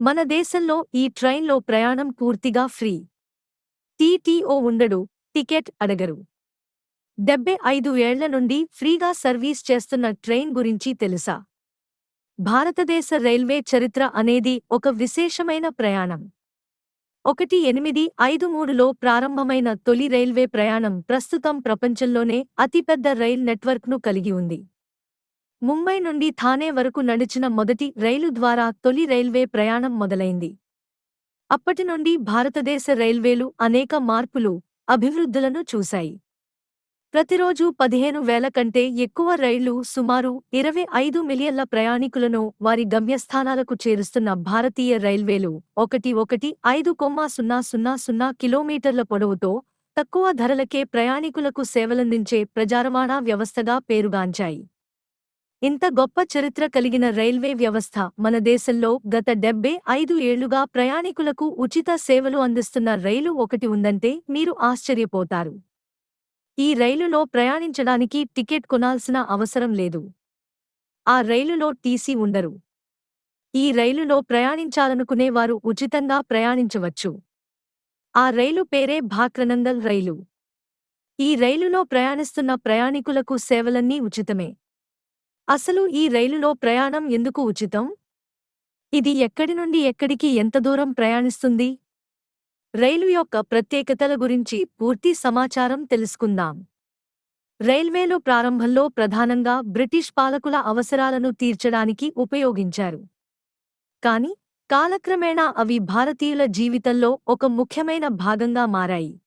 మన దేశంలో ఈ ట్రైన్లో ప్రయాణం పూర్తిగా ఫ్రీ. టీటీఓ ఉండడు టికెట్ అడగరు. డెబ్బై ఐదు ఏళ్ళ నుండి ఫ్రీగా సర్వీస్ చేస్తున్న ట్రైన్ గురించి తెలుసా? భారతదేశ రైల్వే చరిత్ర అనేది ఒక విశేషమైన ప్రయాణం. ఒకటి ఎనిమిది ఐదు మూడులో ప్రారంభమైన తొలి రైల్వే ప్రయాణం ప్రస్తుతం ప్రపంచంలోనే అతిపెద్ద రైల్ నెట్వర్క్ను కలిగి ఉంది. ముంబై నుండి థానే వరకు నడిచిన మొదటి రైలు ద్వారా తొలి రైల్వే ప్రయాణం మొదలైంది. అప్పటి నుండి భారతదేశ రైల్వేలు అనేక మార్పులు అభివృద్ధులను చూశాయి. ప్రతిరోజు పదిహేను వేల కంటే ఎక్కువ రైళ్ళు సుమారు ఇరవై ఐదు మిలియన్ల ప్రయాణికులను వారి గమ్యస్థానాలకు చేరుస్తున్న భారతీయ రైల్వేలు ఒకటి ఒకటి ఐదు కొమ్మా సున్నా సున్నా సున్నా కిలోమీటర్ల పొడవుతో తక్కువ ధరలకే ప్రయాణికులకు సేవలందించే ప్రజారవాణా వ్యవస్థగా పేరుగాంచాయి. ఇంత గొప్ప చరిత్ర కలిగిన రైల్వే వ్యవస్థ మన దేశంలో గత డెబ్బై ఐదు ఏళ్ళుగా ప్రయాణికులకు ఉచిత సేవలు అందిస్తున్న రైలు ఒకటి ఉందంటే మీరు ఆశ్చర్యపోతారు. ఈ రైలులో ప్రయాణించడానికి టికెట్ కొనాల్సిన అవసరం లేదు. ఆ రైలులో టీసీ ఉండరు. ఈ రైలులో ప్రయాణించాలనుకునే వారు ఉచితంగా ప్రయాణించవచ్చు. ఆ రైలు పేరే భాక్రనందల్ రైలు. ఈ రైలులో ప్రయాణిస్తున్న ప్రయాణికులకు సేవలన్నీ ఉచితమే. అసలు ఈ రైలులో ప్రయాణం ఎందుకు ఉచితం? ఇది ఎక్కడి నుండి ఎక్కడికి ఎంత దూరం ప్రయాణిస్తుంది? రైలు యొక్క ప్రత్యేకతల గురించి పూర్తి సమాచారం తెలుసుకుందాం. రైల్వేలో ప్రారంభంలో ప్రధానంగా బ్రిటిష్ పాలకుల అవసరాలను తీర్చడానికి ఉపయోగించారు. కాని కాలక్రమేణా అవి భారతీయుల జీవితంలో ఒక ముఖ్యమైన భాగంగా మారాయి.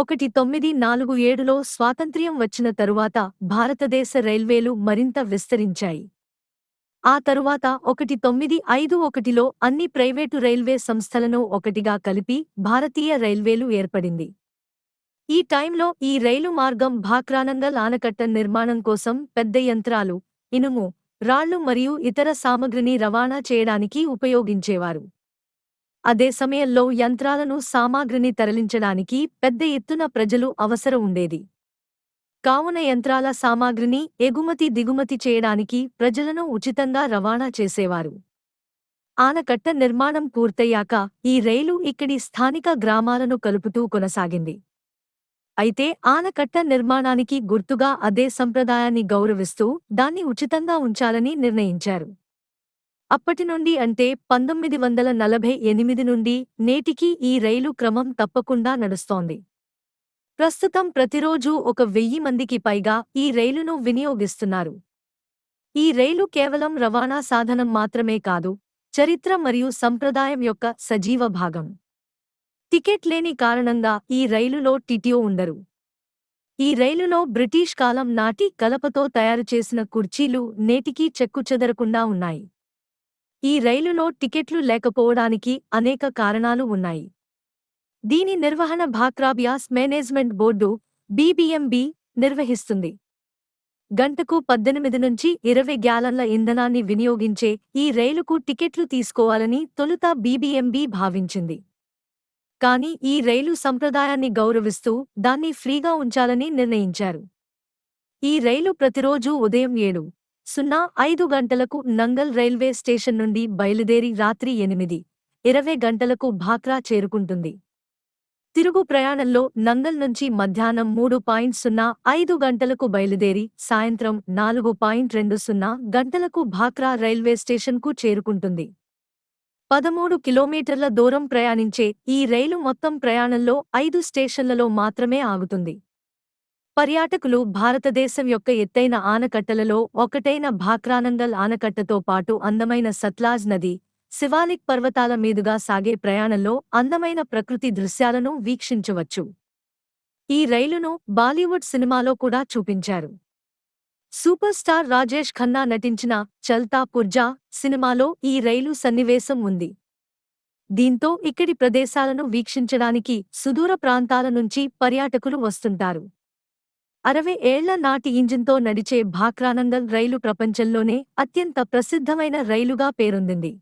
ఒకటి తొమ్మిది నాలుగు ఏడులో స్వాతంత్ర్యం వచ్చిన తరువాత భారతదేశ రైల్వేలు మరింత విస్తరించాయి. ఆ తరువాత ఒకటి తొమ్మిది ఐదు ఒకటిలో అన్ని ప్రైవేటు రైల్వే సంస్థలను ఒకటిగా కలిపి భారతీయ రైల్వేలు ఏర్పడింది. ఈ టైంలో ఈ రైలు మార్గం భాక్రానంగల్ ఆనకట్ట నిర్మాణం కోసం పెద్ద యంత్రాలు ఇనుము రాళ్ళు మరియు ఇతర సామగ్రిని రవాణా చేయడానికి ఉపయోగించేవారు. అదే సమయంలో యంత్రాలను సామాగ్రిని తరలించడానికి పెద్ద ఎత్తున ప్రజలు అవసరం ఉండేది. కావున యంత్రాల సామాగ్రిని ఎగుమతి దిగుమతి చేయడానికి ప్రజలను ఉచితంగా రవాణా చేసేవారు. ఆనకట్ట నిర్మాణం పూర్తయ్యాక ఈ రైలు ఇక్కడి స్థానిక గ్రామాలను కలుపుతూ కొనసాగింది. అయితే ఆనకట్ట నిర్మాణానికి గుర్తుగా అదే సంప్రదాయాన్ని గౌరవిస్తూ దాన్ని ఉచితంగా ఉంచాలని నిర్ణయించారు. అప్పటి నుండి అంటే పంతొమ్మిది వందల నలభై ఎనిమిది నుండి నేటికీ ఈ రైలు క్రమం తప్పకుండా నడుస్తోంది. ప్రస్తుతం ప్రతిరోజూ ఒక వెయ్యి మందికి పైగా ఈ రైలును వినియోగిస్తున్నారు. ఈ రైలు కేవలం రవాణా సాధనం మాత్రమే కాదు చరిత్ర మరియు సంప్రదాయం యొక్క సజీవ భాగం. టికెట్ లేని కారణంగా ఈ రైలులో టిటియో ఉండరు. ఈ రైలులో బ్రిటిష్ కాలం నాటి కలపతో తయారు చేసిన కుర్చీలు నేటికీ చెక్కుచెదరకుండా ఉన్నాయి. ఈ రైలులో టికెట్లు లేకపోవడానికి అనేక కారణాలు ఉన్నాయి. దీని నిర్వహణ భాక్రాబ్యాస్ మేనేజ్మెంట్ బోర్డు బీబీఎంబీ నిర్వహిస్తుంది. గంటకు పద్దెనిమిది నుంచి ఇరవై గ్యాలన్ల ఇంధనాన్ని వినియోగించే ఈ రైలుకు టికెట్లు తీసుకోవాలని తొలుత బీబీఎంబీ భావించింది. కాని ఈ రైలు సంప్రదాయాన్ని గౌరవిస్తూ దాన్ని ఫ్రీగా ఉంచాలని నిర్ణయించారు. ఈ రైలు ప్రతిరోజూ ఉదయం ఏడు సున్నా ఐదు గంటలకు నంగల్ రైల్వే స్టేషన్ నుండి బయలుదేరి రాత్రి ఎనిమిది ఇరవై గంటలకు భాక్రా చేరుకుంటుంది. తిరుగు ప్రయాణంలో నంగల్ నుంచి మధ్యాహ్నం మూడు పాయింట్ సున్నా ఐదు గంటలకు బయలుదేరి సాయంత్రం నాలుగు పాయింట్ రెండు సున్నా గంటలకు భాక్రా రైల్వే స్టేషన్కు చేరుకుంటుంది. పదమూడు కిలోమీటర్ల దూరం ప్రయాణించే ఈ రైలు మొత్తం ప్రయాణంలో ఐదు స్టేషన్లలో మాత్రమే ఆగుతుంది. పర్యాటకులు భారతదేశం యొక్క ఎత్తైన ఆనకట్టలలో ఒకటైన భాక్రానందల్ ఆనకట్టతో పాటు అందమైన సత్లాజ్ నది శివాలిక్ పర్వతాల మీదుగా సాగే ప్రయాణంలో అందమైన ప్రకృతి దృశ్యాలను వీక్షించవచ్చు. ఈ రైలును బాలీవుడ్ సినిమాలో కూడా చూపించారు. సూపర్ స్టార్ రాజేష్ ఖన్నా నటించిన చల్తా పుర్జా సినిమాలో ఈ రైలు సన్నివేశం ఉంది. దీంతో ఇక్కడి ప్రదేశాలను వీక్షించడానికి సుదూర ప్రాంతాల నుంచి పర్యాటకులు వస్తుంటారు. అరవై ఏళ్ళ నాటి ఇంజిన్తో నడిచే భాక్రానందల్ రైలు ప్రపంచంలోనే అత్యంత ప్రసిద్ధమైన రైలుగా పేరొందింది.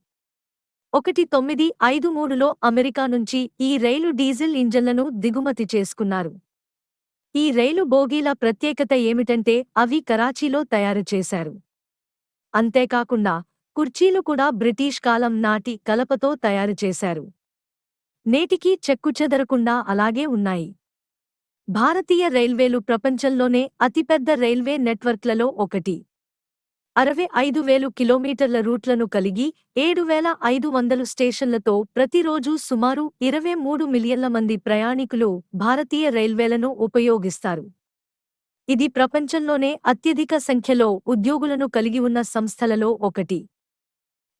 ఒకటి తొమ్మిది ఐదు మూడులో అమెరికా నుంచి ఈ రైలు డీజిల్ ఇంజన్లను దిగుమతి చేసుకున్నారు. ఈ రైలు బోగీల ప్రత్యేకత ఏమిటంటే అవి కరాచీలో తయారు చేశారు. అంతేకాకుండా కుర్చీలు కూడా బ్రిటిష్ కాలం నాటి కలపతో తయారు చేశారు. నేటికీ చెక్కుచెదరకుండా అలాగే ఉన్నాయి. భారతీయ రైల్వేలు ప్రపంచంలోనే అతిపెద్ద రైల్వే నెట్వర్క్లలో ఒకటి. అరవై ఐదు వేలు కిలోమీటర్ల రూట్లను కలిగి ఏడు వేల ఐదు వందలు స్టేషన్లతో ప్రతిరోజు సుమారు ఇరవై మూడు మిలియన్ల మంది ప్రయాణికులు భారతీయ రైల్వేలను ఉపయోగిస్తారు. ఇది ప్రపంచంలోనే అత్యధిక సంఖ్యలో ఉద్యోగులను కలిగి ఉన్న సంస్థలలో ఒకటి.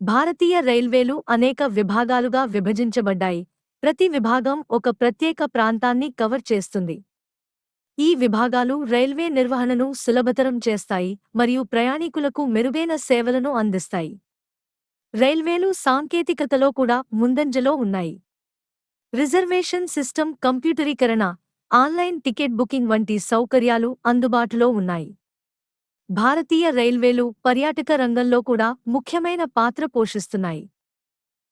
భారతీయ రైల్వేలు అనేక విభాగాలుగా విభజించబడ్డాయి. ప్రతి విభాగం ఒక ప్రత్యేక ప్రాంతాన్ని కవర్ చేస్తుంది. ఈ విభాగాలు రైల్వే నిర్వహణను సులభతరం చేస్తాయి మరియు ప్రయాణికులకు మెరుగైన సేవలను అందిస్తాయి. రైల్వేలు సాంకేతికతలో కూడా ముందంజలో ఉన్నాయి. రిజర్వేషన్ సిస్టమ్ కంప్యూటరీకరణ ఆన్లైన్ టికెట్ బుకింగ్ వంటి సౌకర్యాలు అందుబాటులో ఉన్నాయి. భారతీయ రైల్వేలు పర్యాటక రంగంలో కూడా ముఖ్యమైన పాత్ర పోషిస్తున్నాయి.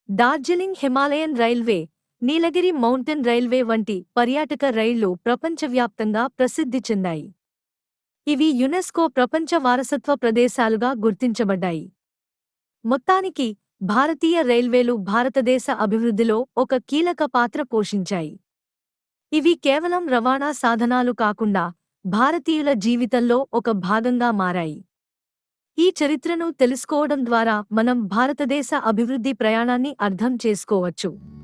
Darjeeling Himalayan railway Nilgiri mountain railway వంటి పర్యాటక రైళ్ళు ప్రపంచవ్యాప్తంగా ప్రసిద్ధి చెందాయి. ఇవి యునెస్కో ప్రపంచ వారసత్వ ప్రదేశాలుగా గుర్తించబడ్డాయి. మొత్తానికి భారతీయ రైల్వేలు భారతదేశ అభివృద్ధిలో ఒక కీలక పాత్ర పోషించాయి. ఇవి కేవలం రవాణా సాధనాలు కాకుండా భారతీయుల జీవితంలో ఒక భాగంగా మారాయి. ఈ చరిత్రను తెలుసుకోవడం ద్వారా మనం భారతదేశ అభివృద్ధి ప్రయాణాన్ని అర్థం చేసుకోవచ్చు.